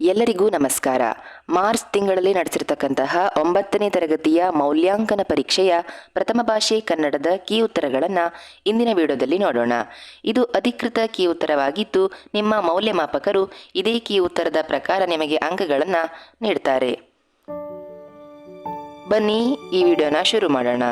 ಎಲ್ಲರಿಗೂ ನಮಸ್ಕಾರ. ಮಾರ್ಚ್ ತಿಂಗಳಲ್ಲಿ ನಡೆಸಿರ್ತಕ್ಕಂತಹ ಒಂಬತ್ತನೇ ತರಗತಿಯ ಮೌಲ್ಯಾಂಕನ ಪರೀಕ್ಷೆಯ ಪ್ರಥಮ ಭಾಷೆ ಕನ್ನಡದ ಕೀ ಉತ್ತರಗಳನ್ನು ಇಂದಿನ ವಿಡಿಯೋದಲ್ಲಿ ನೋಡೋಣ. ಇದು ಅಧಿಕೃತ ಕೀ ಉತ್ತರವಾಗಿದ್ದು, ನಿಮ್ಮ ಮೌಲ್ಯಮಾಪಕರು ಇದೇ ಕೀ ಉತ್ತರದ ಪ್ರಕಾರ ನಿಮಗೆ ಅಂಕಗಳನ್ನು ನೀಡ್ತಾರೆ. ಬನ್ನಿ, ಈ ವಿಡಿಯೋನ ಶುರು ಮಾಡೋಣ.